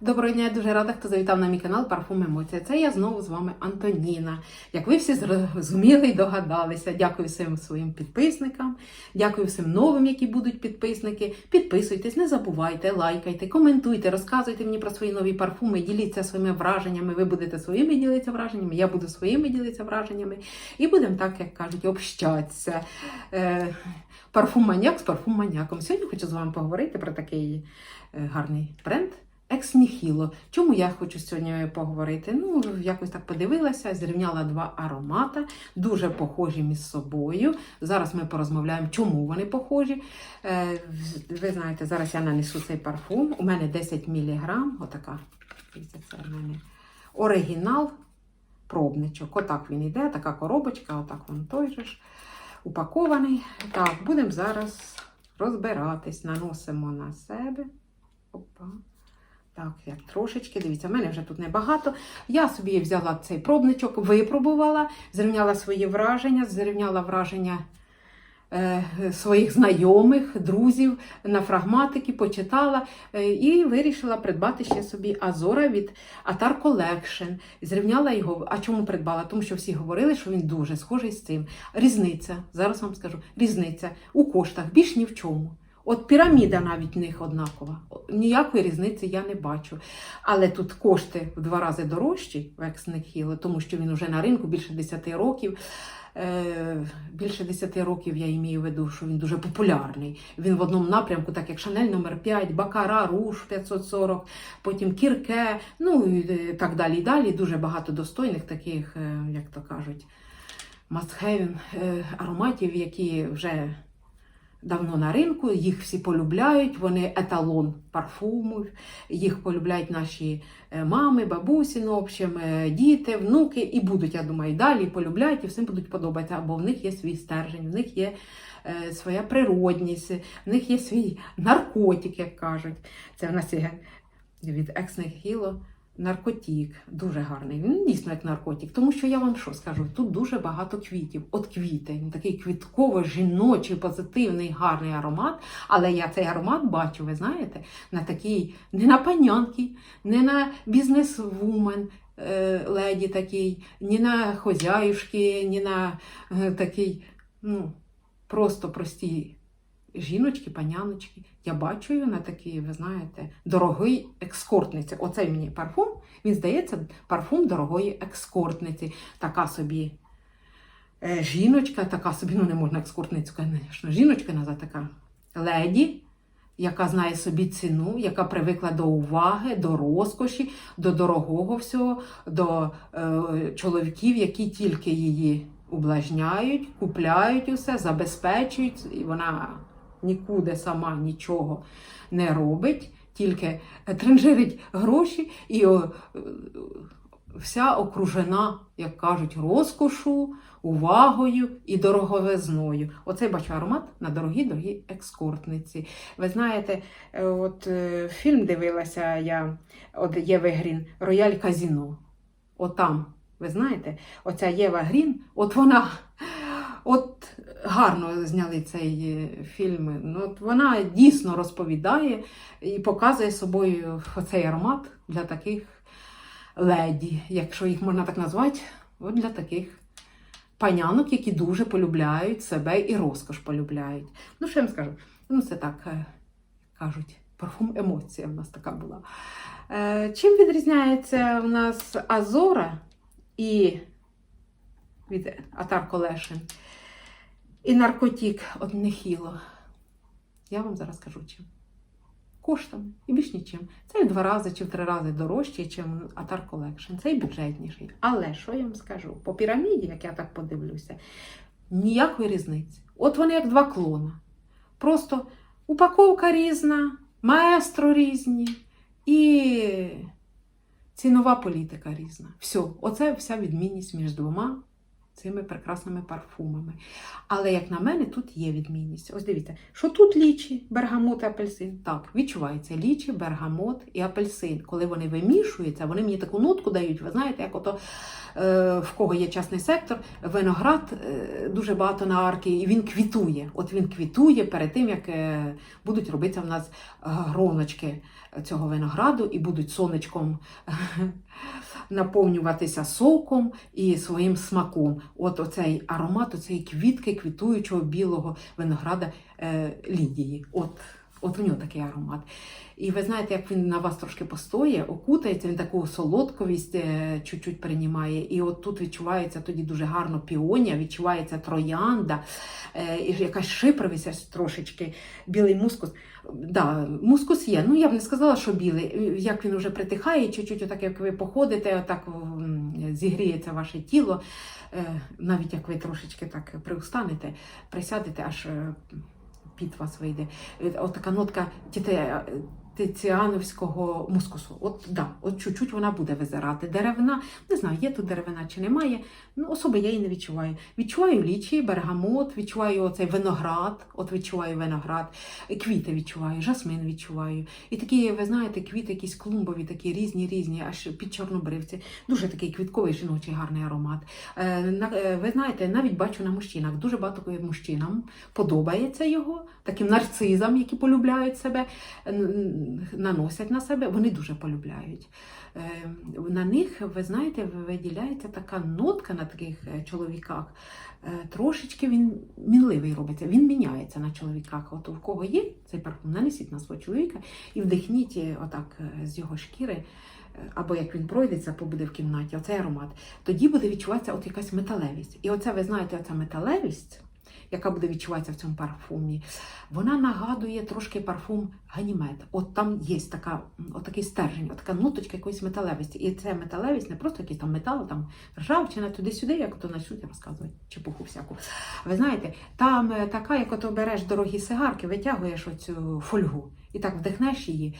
Доброго дня, я дуже рада, хто завітав на мій канал Парфум Емоція. Це я знову з вами Антоніна. Як ви всі зрозуміли і догадалися, дякую всім своїм підписникам, дякую всім новим, які будуть підписники. Підписуйтесь, не забувайте, лайкайте, коментуйте, розказуйте мені про свої нові парфуми, діліться своїми враженнями. Ви будете своїми ділитися враженнями, я буду своїми ділитися враженнями. І будемо так, як кажуть, общатися. Е, парфум маньяк з парфум маньяком. Сьогодні хочу з вами поговорити про такий е, гарний бренд. Екснігіло. Чому я хочу сьогодні поговорити? Ну, якось так подивилася, зрівняла два аромата, дуже похожі між собою. Зараз ми порозмовляємо, чому вони похожі. Е, ви знаєте, зараз я нанесу цей парфум. У мене 10 мг. Отака. Це в мене оригінал пробничок. Отак він йде, така коробочка, отак він той же ж упакований. Так, будемо зараз розбиратись, наносимо на себе. Опа. Так, як трошечки, дивіться, в мене вже тут небагато. Я собі взяла цей пробничок, випробувала, зрівняла свої враження, зрівняла враження е, своїх знайомих, друзів на фрагматики, почитала е, і вирішила придбати ще собі Азора від Atar Collection. Зрівняла його. А чому придбала? Тому що всі говорили, що він дуже схожий з цим. Різниця, зараз вам скажу, різниця у коштах більш ні в чому. От піраміда навіть в них однакова. Ніякої різниці я не бачу. Але тут кошти в два рази дорожчі в Екснехіло, тому що він вже на ринку більше 10 років. Е, більше 10 років я маю в виду, що він дуже популярний. Він в одному напрямку, так як Шанель номер 5 Бакара, Руш 540, потім Кірке, ну і так далі. І далі. Дуже багато достойних таких, е, як то кажуть, мастхевін ароматів, які вже давно на ринку, їх всі полюбляють, вони еталон парфумів, їх полюбляють наші е, мами, бабусі, ну, общем, е, діти, внуки, і будуть, я думаю, і далі полюбляють, і всім будуть подобатися, бо в них є свій стержень, в них є е, своя природність, в них є свій наркотик, як кажуть. Це в нас є від Екснехіло. Наркотік дуже гарний. Він дійсно як наркотик. Тому що я вам що скажу? Тут дуже багато квітів. От квіти, він такий квітково-жіночий, позитивний, гарний аромат. Але я цей аромат бачу, ви знаєте, на такій, не на панянки, не на бізнес-вумен е, леді такий, ні на хозяюшки, ні на е, такий, ну, просто прості жіночки, паняночки. Я бачу на такий, ви знаєте, дорогий екскортниці. Оцей мені парфум, він здається, парфум дорогої екскортниці. Така собі е, жіночка, така собі, ну не можна екскортницю, звісно, жіночка назвати така леді. Яка знає собі ціну, яка привикла до уваги, до розкоші, до дорогого всього, до е, чоловіків, які тільки її ублажняють, купляють усе, забезпечують, і вона нікуди сама нічого не робить, тільки тренжирить гроші і е, вся окружена, як кажуть, розкошу, увагою і дороговизною. Оцей бачу аромат на дорогі дорогі екскортниці. Ви знаєте, е, от е, фільм дивилася я от Єви Грін Рояль Казіно. Отам, ви знаєте, оця Єва Грін, от вона. От гарно зняли цей е, фільм. Ну, от Вона дійсно розповідає і показує собою цей аромат для таких леді, якщо їх можна так назвати, от для таких панянок, які дуже полюбляють себе і розкош полюбляють. Ну, що я вам скажу? Ну, це так е, кажуть, парфум емоція в нас така була. Е, Чим відрізняється в нас Азора і від Attar Collection? І наркотик од нехіло. Я вам зараз кажу чим. Коштом і більш нічим. Це в два рази чи в три рази дорожче, ніж Atar Collection. Це і бюджетніший. Але що я вам скажу? По піраміді, як я так подивлюся, ніякої різниці. От вони як два клона. Просто упаковка різна, маестро різні і цінова політика різна. Все, оце вся відмінність між двома цими прекрасними парфумами. Але, як на мене, тут є відмінність. Ось дивіться, що тут лічі, бергамот і апельсин. Так, відчувається лічі, бергамот і апельсин. Коли вони вимішуються, вони мені таку нотку дають. Ви знаєте, як ото е, в кого є частний сектор, виноград е, дуже багато на арки, і він квітує. От він квітує перед тим, як е, будуть робитися в нас е, гроночки цього винограду і будуть сонечком наповнюватися соком і своїм смаком. От оцей аромат, оцей квітки квітуючого білого винограда е, Лідії. От, от у нього такий аромат. І ви знаєте, як він на вас трошки постоє, окутається, він таку солодковість е, чуть-чуть переймає. І от тут відчувається тоді дуже гарно піонія, відчувається троянда, е, і якась шипровість трошечки, білий мускус. Да, мускус є. Ну я б не сказала, що білий. Як він вже притихає, чуть-чуть, отак, як ви походите, отак зігріється ваше тіло. Е, Навіть як ви трошечки так приустанете, присядете, аж е, під вас вийде. Отака От така нотка тиціановського мускусу. От да, от чуть-чуть вона буде визирати. Деревина, не знаю, є тут деревина чи немає. Ну, особи я її не відчуваю. Відчуваю лічі, бергамот, відчуваю оцей виноград, от відчуваю виноград, квіти відчуваю, жасмин відчуваю. І такі, ви знаєте, квіти якісь клумбові, такі різні, різні, аж під чорнобривці. Дуже такий квітковий жіночий гарний аромат. Е, е, ви знаєте, навіть бачу на мужчинах. Дуже багато мужчинам подобається його, таким нарцизам, які полюбляють себе, наносять на себе, вони дуже полюбляють. Е, На них, ви знаєте, виділяється така нотка на таких е, чоловіках. Е, Трошечки він мінливий робиться, він міняється на чоловіках. От у кого є цей парфум, нанесіть на свого чоловіка і вдихніть отак з його шкіри. Або як він пройдеться, побуде в кімнаті, оцей аромат, тоді буде відчуватися от якась металевість. І оце, ви знаєте, оця металевість, яка буде відчуватися в цьому парфумі, вона нагадує трошки парфум Ганімед. От там є така, от такий стержень, от така ноточка якоїсь металевості. І ця металевість не просто якийсь там метал, там ржавчина туди-сюди, як то почнуть розказувати, чепуху всяку. Ви знаєте, там е, така, як ото береш дорогі сигарки, витягуєш оцю фольгу і так вдихнеш її.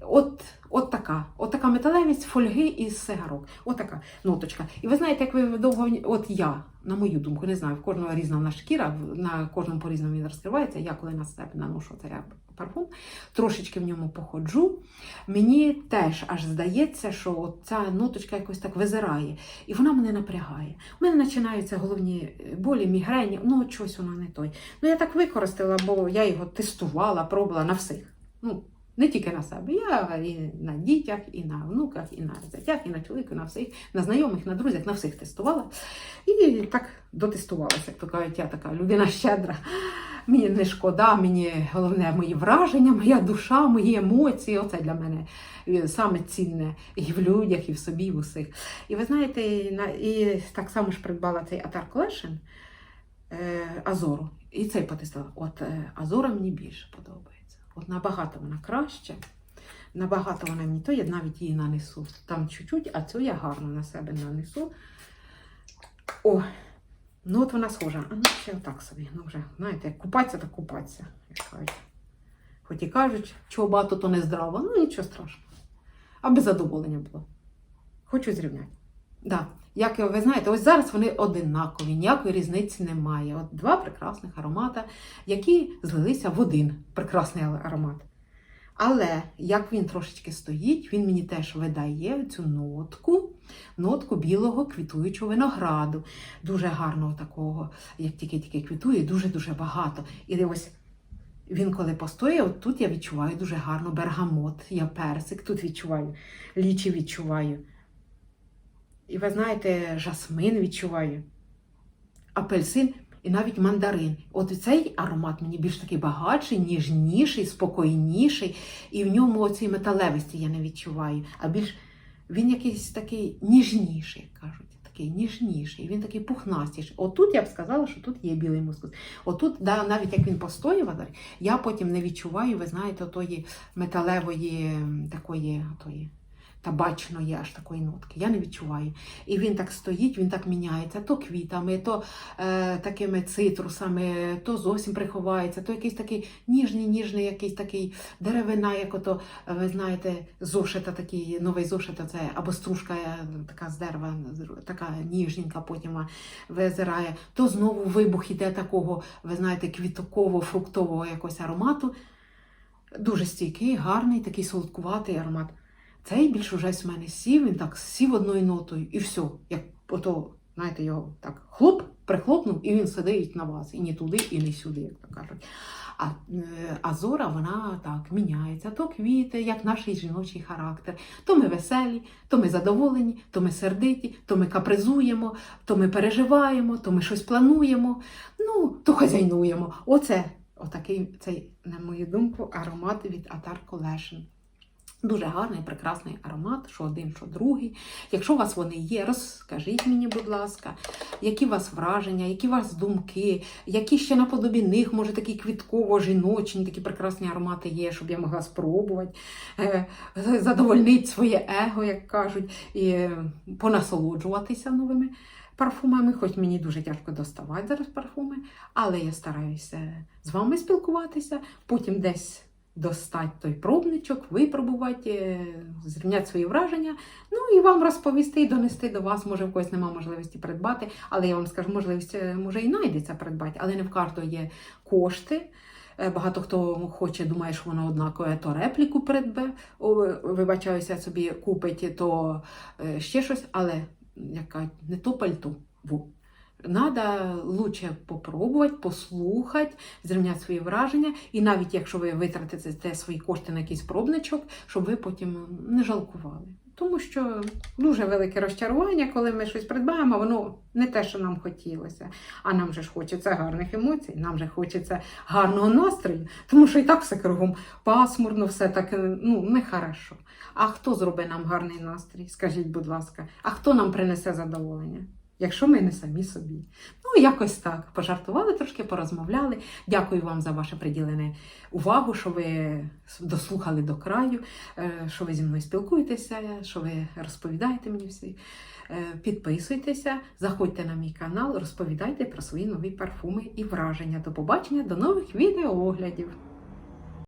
От, от така, от така металевість фольги із сигарок. От така ноточка. І ви знаєте, як ви довго, от я, на мою думку, не знаю, в кожного різна в шкіра, на кожному по-різному він розкривається. Я коли на себе наношу цей парфум, трошечки в ньому походжу. Мені теж аж здається, що от ця ноточка якось так визирає, і вона мене напрягає. У мене починаються головні болі, мігрені, ну от щось не той. Ну я так використала, бо я його тестувала, пробувала на всіх. Ну, не тільки на себе. Я і на дітях, і на внуках, і на зятях, і на чоловіку, на всіх, на знайомих, на друзях, на всіх тестувала. І так дотестувалася, як то кажуть, я така людина щедра. Мені не шкода, мені головне мої враження, моя душа, мої емоції. Оце для мене е, саме цінне і в людях, і в собі, і в усіх. І ви знаєте, і, так само ж придбала цей Атар е, Азору. І цей потестила. От е, Азора мені більше подобається. От набагато вона краще. Набагато вона мені то, я навіть її нанесу. Там чуть-чуть, а цю я гарно на себе нанесу. О, ну от вона схожа. А ну ще отак собі. Ну вже, знаєте, як купатися, так купатися. Як кажуть. Хоч і кажуть, чого багато, то не здраво. Ну нічого страшного. Аби задоволення було. Хочу зрівняти. Да. Як ви знаєте, ось зараз вони одинакові, ніякої різниці немає. От два прекрасних аромата, які злилися в один прекрасний аромат. Але як він трошечки стоїть, він мені теж видає цю нотку, нотку білого квітуючого винограду. Дуже гарного такого, як тільки-тільки квітує, дуже-дуже багато. І ось він, коли постоє, от тут я відчуваю дуже гарно бергамот, я персик, тут відчуваю, лічі відчуваю. І ви знаєте, жасмин відчуваю, апельсин і навіть мандарин. От цей аромат мені більш такий багатший, ніжніший, спокійніший, і в ньому оцій металевості я не відчуваю. А більш він якийсь такий ніжніший, як кажуть. Такий ніжніший, він такий пухнастіший. Отут я б сказала, що тут є білий мускус. Отут, да, навіть як він постоював, я потім не відчуваю, ви знаєте, тої металевої такої тої табачної аж такої нотки. Я не відчуваю. І він так стоїть, він так міняється, то квітами, то е, такими цитрусами, то зовсім приховається, то якийсь такий ніжний, ніжний, якийсь такий деревина, як ото, е, ви знаєте, зошита такий, новий зошит, це або стружка е, така з дерева, така ніжненька, потім визирає, то знову вибух іде такого, ви знаєте, квітково-фруктового якогось аромату. Дуже стійкий, гарний, такий солодкуватий аромат. Цей більш уже з мене сів, він так сів одною нотою, і все. Як ото, знаєте, його так хлоп, прихлопнув, і він сидить на вас. І ні туди, і не сюди, як то кажуть. А е, Азора, вона так міняється, то квіти, як наш жіночий характер. То ми веселі, то ми задоволені, то ми сердиті, то ми капризуємо, то ми переживаємо, то ми щось плануємо, ну, то хазяйнуємо. Оце отакий цей, на мою думку, аромат від Атар Колешин. Дуже гарний, прекрасний аромат, що один, що другий. Якщо у вас вони є, розкажіть мені, будь ласка, які у вас враження, які у вас думки, які ще наподобі них, може, такі квітково-жіночні, такі прекрасні аромати є, щоб я могла спробувати, е, задовольнити своє его, як кажуть, і понасолоджуватися новими парфумами, хоч мені дуже тяжко доставати зараз парфуми, але я стараюся з вами спілкуватися, потім десь достати той пробничок, випробувати, е, зрівняти свої враження, ну і вам розповісти донести до вас. Може, в когось немає можливості придбати, але я вам скажу, можливість е, може і знайдеться придбати, але не в кожного є кошти. Е, Багато хто хоче, думає, що воно однакове, то репліку придбе, вибачаюся, собі купить, то ще щось, але яка не то пальто. Надо лучше попробувати, послухати, зрівняти свої враження, і навіть якщо ви витратите те свої кошти на якийсь пробничок, щоб ви потім не жалкували. Тому що дуже велике розчарування, коли ми щось придбаємо, воно не те, що нам хотілося. А нам же ж хочеться гарних емоцій, нам же хочеться гарного настрою, тому що і так все кругом пасмурно, все так ну, нехорошо. А хто зробить нам гарний настрій? Скажіть, будь ласка, а хто нам принесе задоволення? Якщо ми не самі собі. Ну, якось так. Пожартували трошки, порозмовляли. Дякую вам за ваше приділене увагу, що ви дослухали до краю, е, що ви зі мною спілкуєтеся, що ви розповідаєте мені всі. Е, Підписуйтеся, заходьте на мій канал, розповідайте про свої нові парфуми і враження. До побачення, до нових відеооглядів.